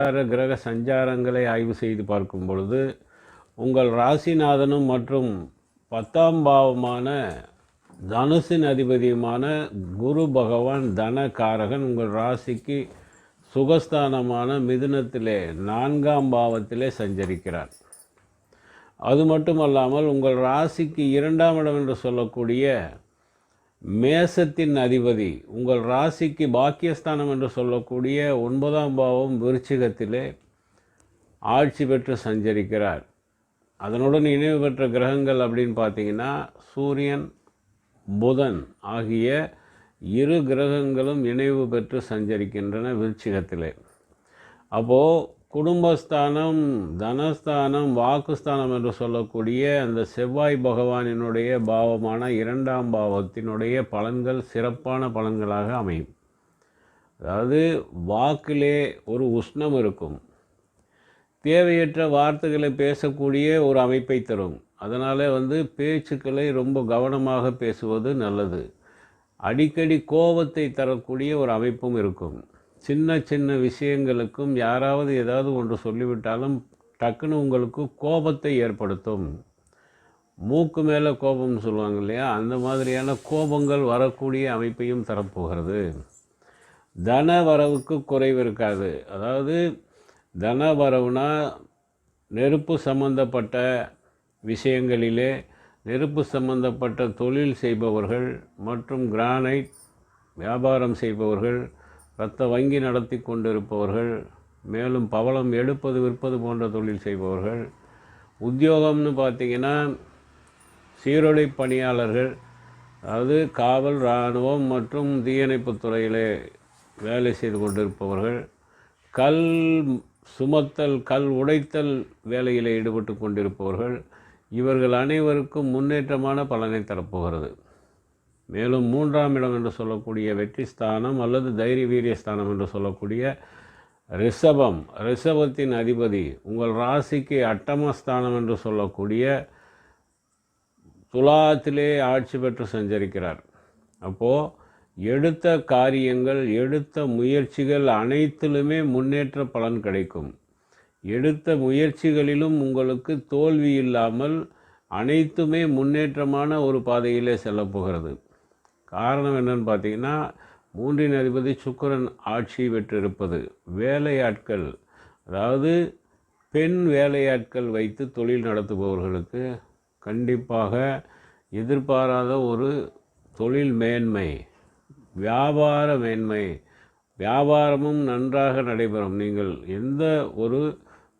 சஞ்சார கிரக சஞ்சாரங்களை ஆய்வு செய்து பார்க்கும் பொழுது உங்கள் ராசிநாதனும் மற்றும் பத்தாம் பாவமான தனுசின் அதிபதியுமான குரு பகவான் தனகாரகன் உங்கள் ராசிக்கு சுகஸ்தானமான மிதுனத்திலே நான்காம் பாவத்திலே சஞ்சரிக்கிறார். அது மட்டுமல்லாமல் உங்கள் ராசிக்கு இரண்டாம் இடம் என்று சொல்லக்கூடிய மேசத்தின் அதிபதி உங்கள் ராசிக்கு பாக்கியஸ்தானம் என்று சொல்லக்கூடிய ஒன்பதாம் பாவம் விருச்சிகத்திலே ஆட்சி பெற்று சஞ்சரிக்கிறார். அதனுடன் இணைவு பெற்ற கிரகங்கள் அப்படின்னு பார்த்தீங்கன்னா சூரியன் புதன் ஆகிய இரு கிரகங்களும் இணைவு பெற்று சஞ்சரிக்கின்றன விருச்சிகத்திலே. அப்போது குடும்பஸ்தானம் தனஸ்தானம் வாக்குஸ்தானம் என்று சொல்லக்கூடிய அந்த செவ்வாய் பகவானினுடைய பாவமான இரண்டாம் பாவத்தினுடைய பலன்கள் சிறப்பான பலன்களாக அமையும். அதாவது வாக்கிலே ஒரு உஷ்ணம் இருக்கும். தேவையற்ற வார்த்தைகளை பேசக்கூடிய ஒரு அமைப்பை தரும். அதனால் வந்து பேச்சுக்களை ரொம்ப கவனமாக பேசுவது நல்லது. அடிக்கடி கோபத்தை தரக்கூடிய ஒரு அமைப்பும் இருக்கும். சின்ன சின்ன விஷயங்களுக்கும் யாராவது ஏதாவது ஒன்று சொல்லிவிட்டாலும் டக்குன்னு உங்களுக்கு கோபத்தை ஏற்படுத்தும். மூக்கு மேலே கோபம்னு சொல்லுவாங்க இல்லையா? அந்த மாதிரியான கோபங்கள் வரக்கூடிய அமைப்பையும் தரப்போகிறது. தன வரவுக்கு குறைவு இருக்காது. அதாவது தன வரவுனா நெருப்பு சம்பந்தப்பட்ட விஷயங்களிலே நெருப்பு சம்பந்தப்பட்ட தொழில் செய்பவர்கள் மற்றும் கிரானைட் வியாபாரம் செய்பவர்கள் இரத்த வங்கி நடத்தி கொண்டிருப்பவர்கள் மேலும் பவளம் எடுப்பது விற்பது போன்ற தொழில் செய்பவர்கள் உத்தியோகம்னு பார்த்திங்கன்னா சீருடை பணியாளர்கள் அதாவது காவல் இராணுவம் மற்றும் தீயணைப்புத் துறையிலே வேலை செய்து கொண்டிருப்பவர்கள் கல் சுமத்தல் கல் உடைத்தல் வேலையில் ஈடுபட்டு கொண்டிருப்பவர்கள் இவர்கள் அனைவருக்கும் முன்னேற்றமான பலனை தரப்போகிறது. மேலும் மூன்றாம் இடம் என்று சொல்லக்கூடிய வெற்றி ஸ்தானம் அல்லது தைரிய வீரிய ஸ்தானம் என்று சொல்லக்கூடிய ரிஷபம். ரிஷபத்தின் அதிபதி உங்கள் ராசிக்கு அட்டமஸ்தானம் என்று சொல்லக்கூடிய துலாத்திலே ஆட்சி பெற்று சஞ்சரிக்கிறார். அப்போது எடுத்த காரியங்கள் எடுத்த முயற்சிகள் அனைத்திலுமே முன்னேற்ற பலன் கிடைக்கும். எடுத்த முயற்சிகளிலும் உங்களுக்கு தோல்வி இல்லாமல் அனைத்துமே முன்னேற்றமான ஒரு பாதையிலே செல்லப்போகிறது காரணம் என்னன்னு பார்த்தீங்கன்னா மூன்றின் அதிபதி சுக்கிரன் ஆட்சி பெற்றிருப்பது. வேலையாட்கள் அதாவது பெண் வேலையாட்கள் வைத்து தொழில் நடத்துபவர்களுக்கு கண்டிப்பாக எதிர்பாராத ஒரு தொழில் மேன்மை வியாபார மேன்மை. வியாபாரமும் நன்றாக நடைபெறும். நீங்கள் எந்த ஒரு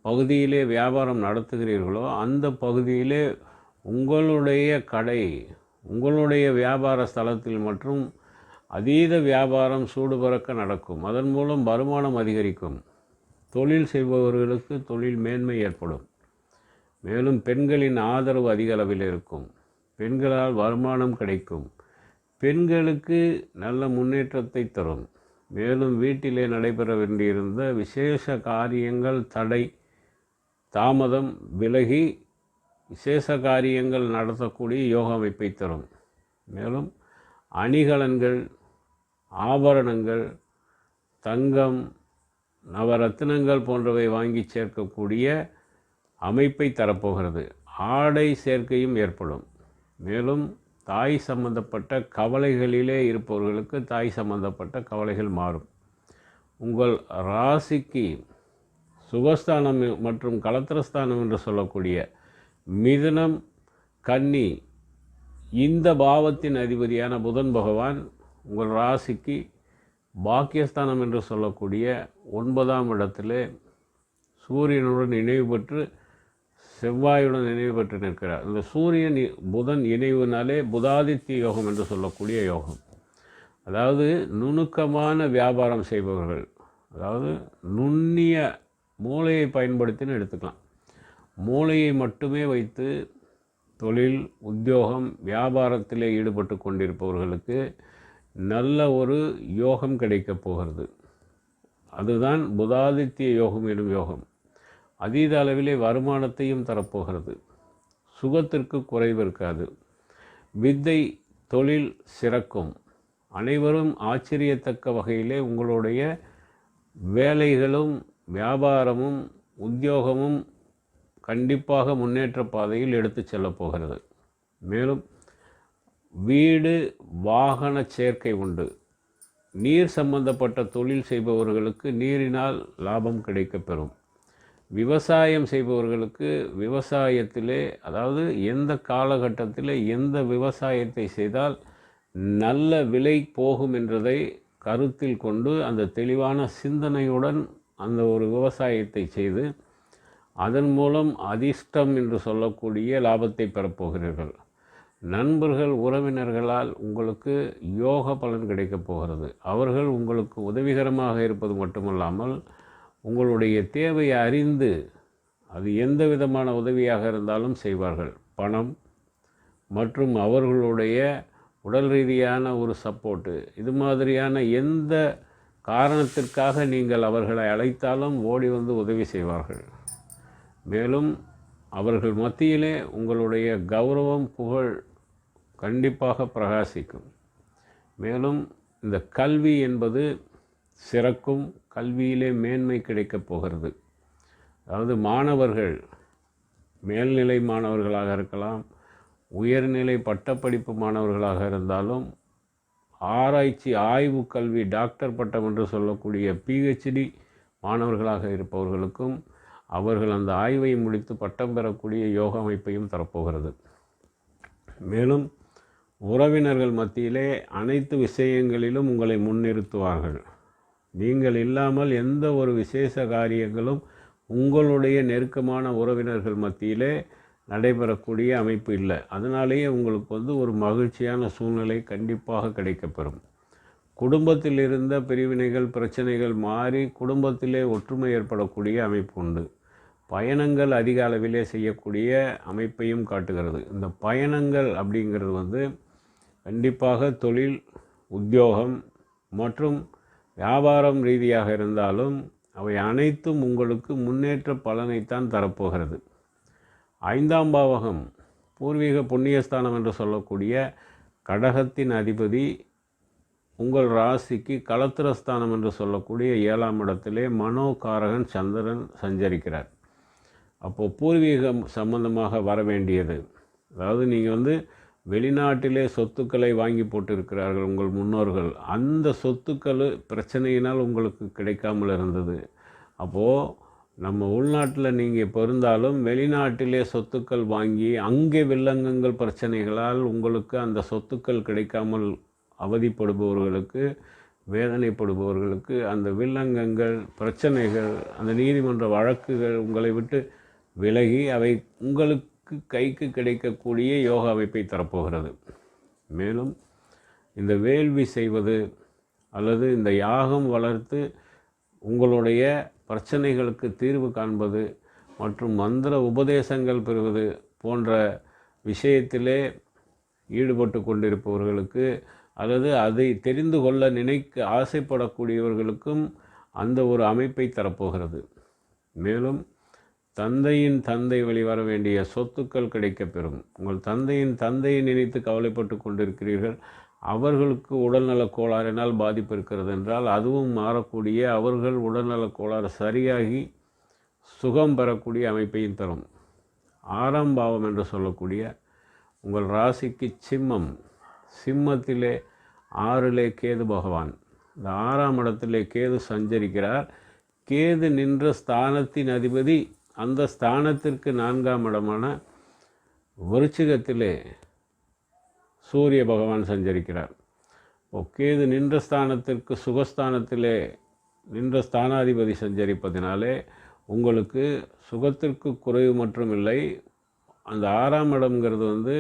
பகுதியிலே வியாபாரம் நடத்துகிறீர்களோ அந்த பகுதியிலே உங்களுடைய கடை உங்களுடைய வியாபார ஸ்தலத்தில் மற்றும் அதீத வியாபாரம் சூடுபறக்க நடக்கும். அதன் மூலம் வருமானம் அதிகரிக்கும். தொழில் செய்பவர்களுக்கு தொழில் மேன்மை ஏற்படும். மேலும் பெண்களின் ஆதரவு அதிக அளவில் இருக்கும். பெண்களால் வருமானம் கிடைக்கும். பெண்களுக்கு நல்ல முன்னேற்றத்தை தரும். மேலும் வீட்டிலே நடைபெற வேண்டியிருந்த விசேஷ காரியங்கள் தடை தாமதம் விலகி விசேஷ காரியங்கள் நடத்தக்கூடிய யோக அமைப்பை தரும். மேலும் அணிகலன்கள் ஆபரணங்கள் தங்கம் நவரத்தினங்கள் போன்றவை வாங்கி சேர்க்கக்கூடிய அமைப்பை தரப்போகிறது. ஆடை சேர்க்கையும் ஏற்படும். மேலும் தாய் சம்பந்தப்பட்ட கவலைகளிலே இருப்பவர்களுக்கு தாய் சம்பந்தப்பட்ட கவலைகள் மாறும். உங்கள் ராசிக்கு சுகஸ்தானம் மற்றும் கலத்திரஸ்தானம் என்று சொல்லக்கூடிய மிதுனம் கன்னி. இந்த பாவத்தின் அதிபதியான புதன் பகவான் உங்கள் ராசிக்கு பாக்கியஸ்தானம் என்று சொல்லக்கூடிய ஒன்பதாம் இடத்திலே சூரியனுடன் இணைவு பெற்று செவ்வாயுடன் இணைவு பெற்று நிற்கிறார். இந்த சூரியன் புதன் இணைவுனாலே புதாதித்ய யோகம் என்று சொல்லக்கூடிய யோகம். அதாவது நுணுக்கமான வியாபாரம் செய்பவர்கள். அதாவது நுண்ணிய மூளையை பயன்படுத்தின்னு எடுத்துக்கலாம். மூளையை மட்டுமே வைத்து தொழில் உத்தியோகம் வியாபாரத்திலே ஈடுபட்டு கொண்டிருப்பவர்களுக்கு நல்ல ஒரு யோகம் கிடைக்கப் போகிறது. அதுதான் புதாதித்ய யோகம் எனும் யோகம். அதீத அளவிலே வருமானத்தையும் தரப்போகிறது. சுகத்திற்கு குறைவு இருக்காது. வித்தை தொழில் சிறக்கும். அனைவரும் ஆச்சரியத்தக்க வகையிலே உங்களுடைய வேலைகளும் வியாபாரமும் உத்தியோகமும் கண்டிப்பாக முன்னேற்ற பாதையில் எடுத்து செல்ல போகிறது. மேலும் வீடு வாகன சேர்க்கை உண்டு. நீர் சம்பந்தப்பட்ட தொழில் செய்பவர்களுக்கு நீரினால் லாபம் கிடைக்கப்பெறும் விவசாயம் செய்பவர்களுக்கு விவசாயத்திலே அதாவது எந்த காலகட்டத்தில் எந்த விவசாயத்தை செய்தால் நல்ல விலை போகும் என்றதை கருத்தில் கொண்டு அந்த தெளிவான சிந்தனையுடன் அந்த ஒரு விவசாயத்தை செய்து அதன் மூலம் அதிர்ஷ்டம் என்று சொல்லக்கூடிய லாபத்தை பெறப்போகிறீர்கள். நண்பர்கள் உறவினர்களால் உங்களுக்கு யோக பலன் கிடைக்கப் போகிறது. அவர்கள் உங்களுக்கு உதவிகரமாக இருப்பது மட்டுமல்லாமல் உங்களுடைய தேவையை அறிந்து அது எந்த விதமான உதவியாக இருந்தாலும் செய்வார்கள். பணம் மற்றும் அவர்களுடைய உடல் ரீதியான ஒரு சப்போர்ட்டு. இது மாதிரியான எந்த காரணத்திற்காக நீங்கள் அவர்களை அழைத்தாலும் ஓடி வந்து உதவி செய்வார்கள். மேலும் அவர்கள் மத்தியிலே உங்களுடைய கௌரவம் புகழ் கண்டிப்பாக பிரகாசிக்கும். மேலும் இந்த கல்வி என்பது சிறக்கும் கல்வியிலே மேன்மை கிடைக்கப் போகிறது. அதாவது மாணவர்கள் மேல்நிலை மாணவர்களாக இருக்கலாம் உயர்நிலை பட்டப்படிப்பு மாணவர்களாக இருந்தாலும் ஆராய்ச்சி ஆய்வு கல்வி டாக்டர் பட்டம் என்று சொல்லக்கூடிய பிஹெச்டி மாணவர்களாக இருப்பவர்களுக்கும் அவர்கள் அந்த ஆய்வை முடித்து பட்டம் பெறக்கூடிய யோக அமைப்பையும் தரப்போகிறது. மேலும் உறவினர்கள் மத்தியிலே அனைத்து விஷயங்களிலும் உங்களை முன்னிறுத்துவார்கள். நீங்கள் இல்லாமல் எந்த ஒரு விசேஷ காரியங்களும் உங்களுடைய நெருக்கமான உறவினர்கள் மத்தியிலே நடைபெறக்கூடிய அமைப்பு இல்லை. அதனாலேயே உங்களுக்கு வந்து ஒரு மகிழ்ச்சியான சூழ்நிலை கண்டிப்பாக கிடைக்கப்பெறும். குடும்பத்தில் இருந்த பிரிவினைகள் பிரச்சனைகள் மாறி குடும்பத்திலே ஒற்றுமை ஏற்படக்கூடிய அமைப்பு உண்டு. பயணங்கள் அதிக அளவிலே செய்யக்கூடிய அமைப்பையும் காட்டுகிறது. இந்த பயணங்கள் அப்படிங்கிறது வந்து கண்டிப்பாக தொழில் உத்தியோகம் மற்றும் வியாபாரம் ரீதியாக இருந்தாலும் அவை அனைத்தும் உங்களுக்கு முன்னேற்ற பலனைத்தான் தரப்போகிறது. ஐந்தாம் பாவகம் பூர்வீக புண்ணியஸ்தானம் என்று சொல்லக்கூடிய கடகத்தின் அதிபதி உங்கள் ராசிக்கு களத்திரஸ்தானம் என்று சொல்லக்கூடிய ஏழாம் இடத்திலே மனோகாரகன் சந்திரன் சஞ்சரிக்கிறார். அப்போது பூர்வீகம் சம்பந்தமாக வர வேண்டியது. அதாவது நீங்கள் வந்து வெளிநாட்டிலே சொத்துக்களை வாங்கி போட்டிருக்கிறார்கள் உங்கள் முன்னோர்கள். அந்த சொத்துக்கள் பிரச்சனையினால் உங்களுக்கு கிடைக்காமல் இருந்தது. அப்போது நம்ம உள்நாட்டில் நீங்கள் இப்போ இருந்தாலும் வெளிநாட்டிலே சொத்துக்கள் வாங்கி அங்கே வில்லங்கங்கள் பிரச்சனைகளால் உங்களுக்கு அந்த சொத்துக்கள் கிடைக்காமல் அவதிப்படுபவர்களுக்கு வேதனைப்படுபவர்களுக்கு அந்த வில்லங்கங்கள் பிரச்சனைகள் அந்த நீதிமன்ற வழக்குகள் உங்களை விட்டு விலகி அவை உங்களுக்கு கைக்கு கிடைக்கக்கூடிய யோகா அமைப்பை தரப்போகிறது. மேலும் இந்த வேள்வி செய்வது அல்லது இந்த யாகம் வளர்த்து உங்களுடைய பிரச்சனைகளுக்கு தீர்வு காண்பது மற்றும் மந்திர உபதேசங்கள் பெறுவது போன்ற விஷயத்திலே ஈடுபட்டு கொண்டிருப்பவர்களுக்கு அல்லது அதை தெரிந்து கொள்ள நினைக்க ஆசைப்படக்கூடியவர்களுக்கும் அந்த ஒரு அமைப்பை தரப்போகிறது. மேலும் தந்தையின் தந்தை வழிவர வேண்டிய சொத்துக்கள் கிடைக்கப்பெறும். உங்கள் தந்தையின் தந்தையை நினைத்து கவலைப்பட்டு கொண்டிருக்கிறீர்கள். அவர்களுக்கு உடல்நலக் கோளாறினால் பாதிப்பு இருக்கிறது என்றால் அதுவும் மாறக்கூடிய அவர்கள் உடல்நலக் கோளாறு சரியாகி சுகம் பெறக்கூடிய அமைப்பையும் தரும். ஆறாம் பாவம் என்று சொல்லக்கூடிய உங்கள் ராசிக்கு சிம்மம். சிம்மத்திலே ஆறிலே கேது பகவான். இந்த ஆறாம் இடத்திலே கேது சஞ்சரிக்கிறார். கேது நின்ற ஸ்தானத்தின் அதிபதி அந்த ஸ்தானத்திற்கு நான்காம் இடமான விருச்சிகத்திலே சூரிய பகவான் சஞ்சரிக்கிறார். கேது நின்ற ஸ்தானத்திற்கு சுகஸ்தானத்திலே நின்ற ஸ்தானாதிபதி சஞ்சரிப்பதினாலே உங்களுக்கு சுகத்திற்கு குறைவு மற்றும் இல்லை அந்த ஆறாம் இடம்ங்கிறது வந்து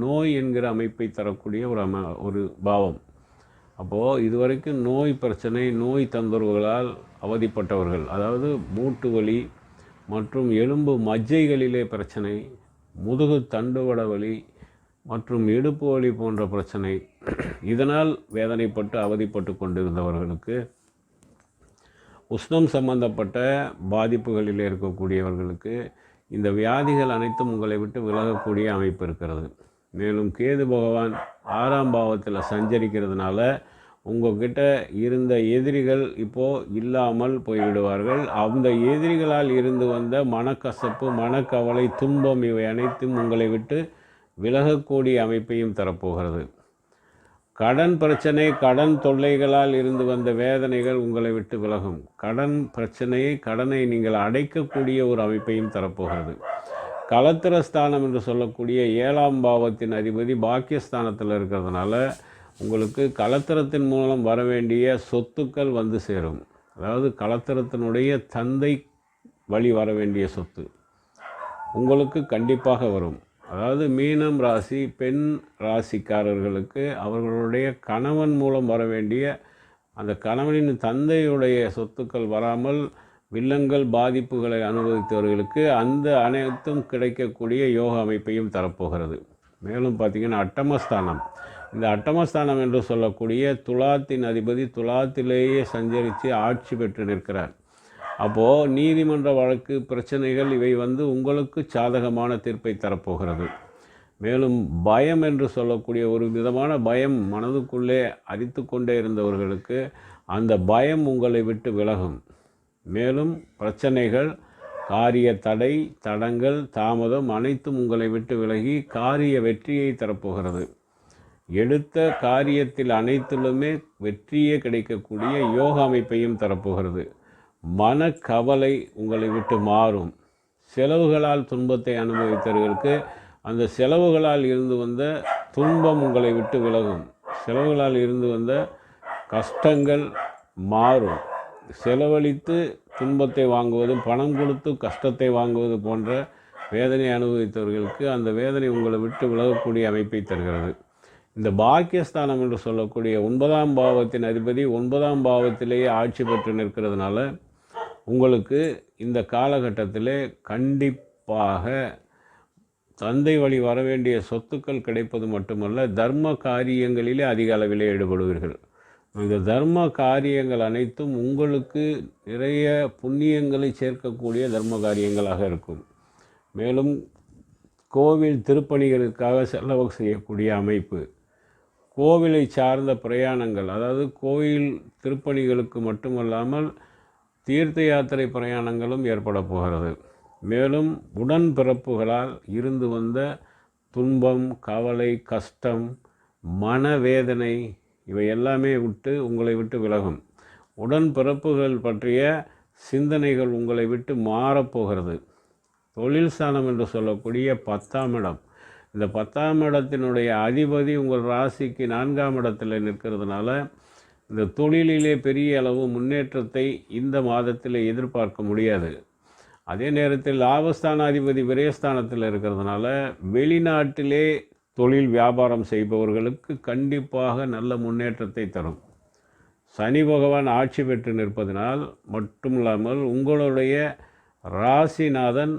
நோய் என்கிற அமைப்பை தரக்கூடிய ஒரு அம ஒரு பாவம். அப்போது இதுவரைக்கும் நோய் பிரச்சனை நோய் தொந்தரவுகளால் அவதிப்பட்டவர்கள் அதாவது மூட்டு வலி மற்றும் எலும்பு மஜ்ஜைகளிலே பிரச்சனை முதுகு தண்டுவட வலி மற்றும் இடுப்பு வலி போன்ற பிரச்சனை இதனால் வேதனைப்பட்டு அவதிப்பட்டு கொண்டிருந்தவர்களுக்கு உஷ்ணம் சம்பந்தப்பட்ட பாதிப்புகளில் இருக்கக்கூடியவர்களுக்கு இந்த வியாதிகள் அனைத்தும் உங்களை விட்டு விலகக்கூடிய அமைப்பு இருக்கிறது. மேலும் கேது பகவான் ஆறாம் பாவத்தில் சஞ்சரிக்கிறதுனால உங்ககிட்ட இருந்த எதிரிகள் இப்போது இல்லாமல் போய்விடுவார்கள். அந்த எதிரிகளால் இருந்து வந்த மனக்கசப்பு மனக்கவலை துன்பம் இவை அனைத்தும் உங்களை விட்டு விலகக்கூடிய அமைப்பையும் தரப்போகிறது. கடன் பிரச்சனை கடன் தொல்லைகளால் இருந்து வந்த வேதனைகள் உங்களை விட்டு விலகும். கடன் பிரச்சனையை கடனை நீங்கள் அடைக்கக்கூடிய ஒரு அமைப்பையும் தரப்போகிறது. கலத்திரஸ்தானம் என்று சொல்லக்கூடிய ஏழாம் பாவத்தின் அதிபதி பாக்கியஸ்தானத்தில் இருக்கிறதுனால உங்களுக்கு கலத்திரத்தின் மூலம் வர வேண்டிய சொத்துக்கள் வந்து சேரும். அதாவது கலத்திரத்தினுடைய தந்தை வழி வர வேண்டிய சொத்து உங்களுக்கு கண்டிப்பாக வரும். அதாவது மீனம் ராசி பெண் ராசிக்காரர்களுக்கு அவர்களுடைய கணவன் மூலம் வர வேண்டிய அந்த கணவனின் தந்தையுடைய சொத்துக்கள் வராமல் வில்லங்கள் பாதிப்புகளை அனுபவித்தவர்களுக்கு அந்த அனைத்தும் கிடைக்கக்கூடிய யோக அமைப்பையும் தரப்போகிறது. மேலும் பார்த்திங்கன்னா அட்டமஸ்தானம். இந்த அட்டமஸ்தானம் என்று சொல்லக்கூடிய துலாத்தின் அதிபதி துலாத்திலேயே சஞ்சரித்து ஆட்சி பெற்று நிற்கிறார். அப்போது நீதிமன்ற வழக்கு பிரச்சனைகள் இவை வந்து உங்களுக்கு சாதகமான தீர்ப்பை தரப்போகிறது. மேலும் பயம் என்று சொல்லக்கூடிய ஒரு விதமான பயம் மனதுக்குள்ளே அரித்து கொண்டே இருந்தவர்களுக்கு அந்த பயம் உங்களை விட்டு விலகும். மேலும் பிரச்சனைகள் காரிய தடை தடங்கள் தாமதம் அனைத்தும் உங்களை விட்டு விலகி காரிய வெற்றியை தரப்போகிறது. எடுத்த காரியத்தில் அனைத்திலுமே வெற்றியே கிடைக்கக்கூடிய யோக அமைப்பையும் தரப்போகிறது. மனக்கவலை உங்களை விட்டு மாறும். செலவுகளால் துன்பத்தை அனுபவித்தவர்களுக்கு அந்த செலவுகளால் இருந்து வந்த துன்பம் உங்களை விட்டு விலகும். செலவுகளால் இருந்து வந்த கஷ்டங்கள் மாறும். செலவழித்து துன்பத்தை வாங்குவது பணம் கொடுத்து கஷ்டத்தை வாங்குவது போன்ற வேதனை அனுபவித்தவர்களுக்கு அந்த வேதனை உங்களை விட்டு விலகக்கூடிய அமைப்பை தருகிறது. இந்த பாக்கியஸ்தானம் என்று சொல்லக்கூடிய ஒன்பதாம் பாவத்தின் அதிபதி ஒன்பதாம் பாவத்திலேயே ஆட்சி பெற்று நிற்கிறதுனால உங்களுக்கு இந்த காலகட்டத்தில் கண்டிப்பாக தந்தை வழி வர வேண்டிய சொத்துக்கள் கிடைப்பது மட்டுமல்ல தர்ம காரியங்களிலே அதிக அளவிலே ஈடுபடுவீர்கள். இந்த தர்ம காரியங்கள் அனைத்தும் உங்களுக்கு நிறைய புண்ணியங்களை சேர்க்கக்கூடிய தர்ம காரியங்களாக இருக்கும். மேலும் கோவில் திருப்பணிகளுக்காக செலவு செய்யக்கூடிய அமைப்பு கோவிலை சார்ந்த பிரயாணங்கள் அதாவது கோயில் திருப்பணிகளுக்கு மட்டுமல்லாமல் தீர்த்த யாத்திரை பிரயாணங்களும் ஏற்பட போகிறது. மேலும் உடன்பிறப்புகளால் இருந்து வந்த துன்பம் கவலை கஷ்டம் மனவேதனை இவை எல்லாமே விட்டு உங்களை விட்டு விலகும். உடன்பிறப்புகள் பற்றிய சிந்தனைகள் உங்களை விட்டு மாறப்போகிறது தொழில் ஸ்தானம் என்று சொல்லக்கூடிய பத்தாம் இடம். இந்த பத்தாம் இடத்தினுடைய அதிபதி உங்கள் ராசிக்கு நான்காம் இடத்தில் நிற்கிறதுனால இந்த தொழிலிலே பெரிய அளவு முன்னேற்றத்தை இந்த மாதத்தில் எதிர்பார்க்க முடியாது. அதே நேரத்தில் லாபஸ்தானாதிபதி விரயஸ்தானத்தில் இருக்கிறதுனால வெளிநாட்டிலே தொழில் வியாபாரம் செய்பவர்களுக்கு கண்டிப்பாக நல்ல முன்னேற்றத்தை தரும். சனி பகவான் ஆட்சி பெற்று நிற்பதனால் மட்டுமில்லாமல் உங்களுடைய ராசிநாதன்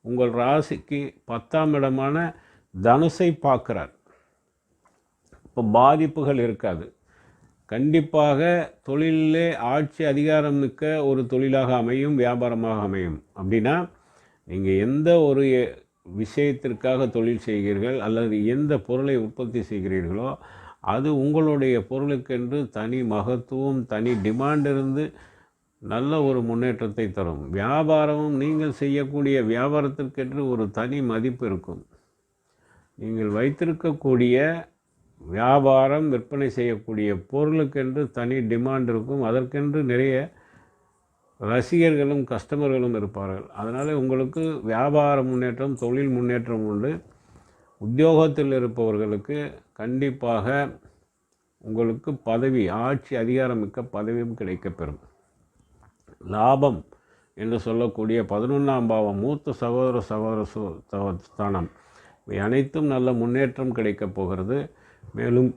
உங்கள் ராசிக்கு பத்தாம் இடமான தனுசை பார்க்குறார். இப்போ பாதிப்புகள் இருக்காது. கண்டிப்பாக தொழிலே ஆட்சி அதிகாரம் மிக்க ஒரு தொழிலாக அமையும் வியாபாரமாக அமையும். அப்படின்னா நீங்கள் எந்த ஒரு விஷயத்திற்காக தொழில் செய்கிறீர்கள் அல்லது எந்த பொருளை உற்பத்தி செய்கிறீர்களோ அது உங்களுடைய பொருளுக்கென்று தனி மகத்துவம் தனி டிமாண்ட் இருந்து நல்ல ஒரு முன்னேற்றத்தை தரும். வியாபாரமும் நீங்கள் செய்யக்கூடிய வியாபாரத்திற்கென்று ஒரு தனி மதிப்பு இருக்கும். நீங்கள் வைத்திருக்கக்கூடிய வியாபாரம் விற்பனை செய்யக்கூடிய பொருளுக்கென்று தனி டிமாண்ட் இருக்கும். அதற்கென்று நிறைய ரசிகர்களும் கஸ்டமர்களும் இருப்பார்கள். அதனால் உங்களுக்கு வியாபார முன்னேற்றம் தொழில் முன்னேற்றம் உண்டு. உத்தியோகத்தில் இருப்பவர்களுக்கு கண்டிப்பாக உங்களுக்கு பதவி ஆட்சி அதிகாரம் மிக்க பதவியும் கிடைக்கப்பெறும். லாபம் என்று சொல்லக்கூடிய பதினொன்றாம் பாவம் மூத்த சகோதர சகோதர ஸ்தானம். இவை அனைத்தும் நல்ல முன்னேற்றம் கிடைக்கப் போகிறது. மேலும்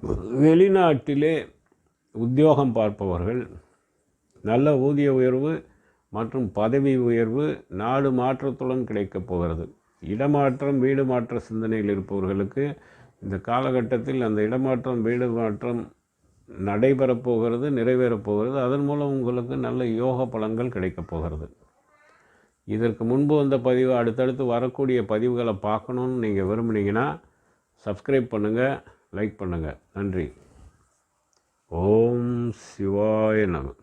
வெளிநாட்டிலே உத்தியோகம் பார்ப்பவர்கள் நல்ல ஊதிய உயர்வு மற்றும் பதவி உயர்வு நாடு மாற்றத்துடன் கிடைக்கப் போகிறது. இடமாற்றம் வீடு மாற்ற சிந்தனையில் இருப்பவர்களுக்கு இந்த காலகட்டத்தில் அந்த இடமாற்றம் வீடு மாற்றம் நடைபெறப் போகிறது நிறைவேறப் போகிறது. அதன் மூலம் உங்களுக்கு நல்ல யோக பலன்கள் கிடைக்கப் போகிறது. இதற்கு முன்பு வந்த பதிவு அடுத்தடுத்து வரக்கூடிய பதிவுகளை பார்க்கணுன்னு நீங்கள் விரும்புனீங்கன்னா சப்ஸ்கிரைப் பண்ணுங்கள் லைக் பண்ணுங்கள் நன்றி. ஓம் சிவாய நம.